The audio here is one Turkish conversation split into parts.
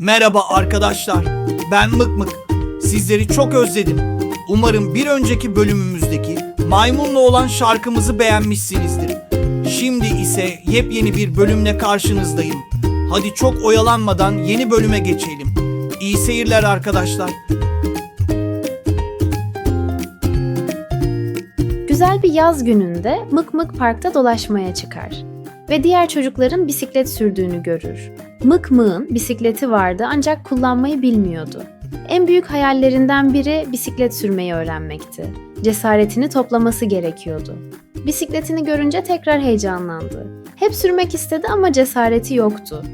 Merhaba arkadaşlar. Ben Mık Mık. Sizleri çok özledim. Umarım bir önceki bölümümüzdeki maymunla olan şarkımızı beğenmişsinizdir. Şimdi ise yepyeni bir bölümle karşınızdayım. Hadi çok oyalanmadan yeni bölüme geçelim. İyi seyirler arkadaşlar. Güzel bir yaz gününde Mık Mık parkta dolaşmaya çıkar ve diğer çocukların bisiklet sürdüğünü görür. Mık Mık'ın bisikleti vardı ancak kullanmayı bilmiyordu. En büyük hayallerinden biri bisiklet sürmeyi öğrenmekti. Cesaretini toplaması gerekiyordu. Bisikletini görünce tekrar heyecanlandı. Hep sürmek istedi ama cesareti yoktu.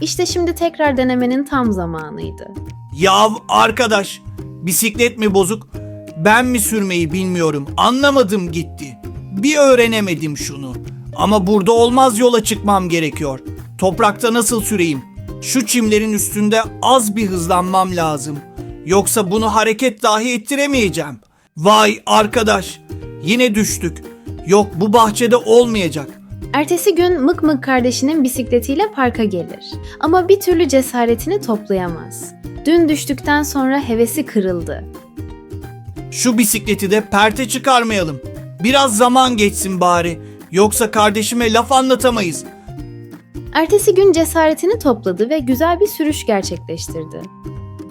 İşte şimdi tekrar denemenin tam zamanıydı. Yav arkadaş, bisiklet mi bozuk? Ben mi sürmeyi bilmiyorum. Anlamadım gitti. Bir öğrenemedim şunu. Ama burada olmaz yola çıkmam gerekiyor. Toprakta nasıl süreyim? Şu çimlerin üstünde az bir hızlanmam lazım. Yoksa bunu hareket dahi ettiremeyeceğim. Vay arkadaş, yine düştük. Yok bu bahçede olmayacak. Ertesi gün Mık Mık kardeşinin bisikletiyle parka gelir. Ama bir türlü cesaretini toplayamaz. Dün düştükten sonra hevesi kırıldı. Şu bisikleti de perte çıkarmayalım. Biraz zaman geçsin bari. Yoksa kardeşime laf anlatamayız. Ertesi gün cesaretini topladı ve güzel bir sürüş gerçekleştirdi.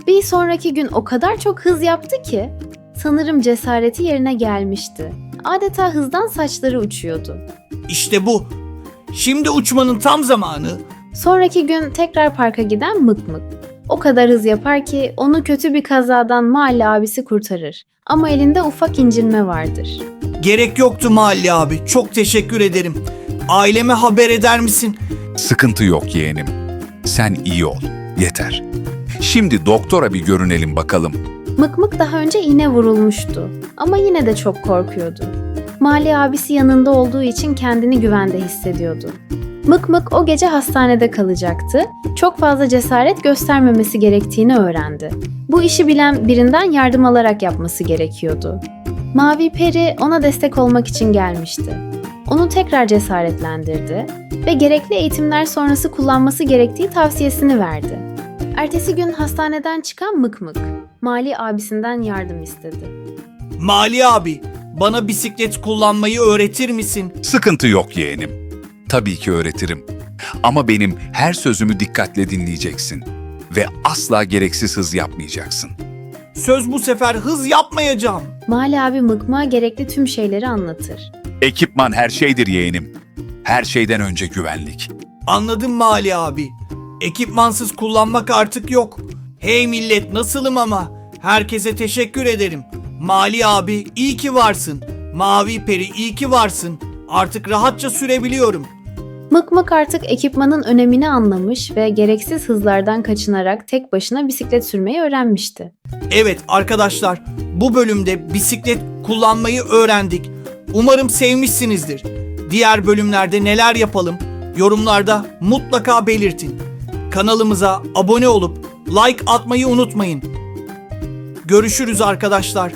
Bir sonraki gün o kadar çok hız yaptı ki sanırım cesareti yerine gelmişti. Adeta hızdan saçları uçuyordu. İşte bu. Şimdi uçmanın tam zamanı. Sonraki gün tekrar parka giden Mık Mık. O kadar hız yapar ki onu kötü bir kazadan mahalle abisi kurtarır. Ama elinde ufak incinme vardır. Gerek yoktu Mahalle abi. Çok teşekkür ederim. Aileme haber eder misin? Sıkıntı yok yeğenim. Sen iyi ol. Yeter. Şimdi doktora bir görünelim bakalım. Mık Mık daha önce iğne vurulmuştu ama yine de çok korkuyordu. Mali abisi yanında olduğu için kendini güvende hissediyordu. Mık Mık o gece hastanede kalacaktı. Çok fazla cesaret göstermemesi gerektiğini öğrendi. Bu işi bilen birinden yardım alarak yapması gerekiyordu. Mavi Peri ona destek olmak için gelmişti. Onu tekrar cesaretlendirdi ve gerekli eğitimler sonrası kullanması gerektiği tavsiyesini verdi. Ertesi gün hastaneden çıkan Mık Mık, Mali abisinden yardım istedi. Mali abi, bana bisiklet kullanmayı öğretir misin? Sıkıntı yok yeğenim. Tabii ki öğretirim. Ama benim her sözümü dikkatle dinleyeceksin. Ve asla gereksiz hız yapmayacaksın. Söz bu sefer hız yapmayacağım. Mali abi Mık Mık'a gerekli tüm şeyleri anlatır. Ekipman her şeydir yeğenim. Her şeyden önce güvenlik. Anladım Mali abi. Ekipmansız kullanmak artık yok. Hey millet nasılım ama? Herkese teşekkür ederim. Mali abi iyi ki varsın. Mavi peri iyi ki varsın. Artık rahatça sürebiliyorum. Mık Mık artık ekipmanın önemini anlamış ve gereksiz hızlardan kaçınarak tek başına bisiklet sürmeyi öğrenmişti. Evet arkadaşlar bu bölümde bisiklet kullanmayı öğrendik. Umarım sevmişsinizdir. Diğer bölümlerde neler yapalım yorumlarda mutlaka belirtin. Kanalımıza abone olup like atmayı unutmayın. Görüşürüz arkadaşlar.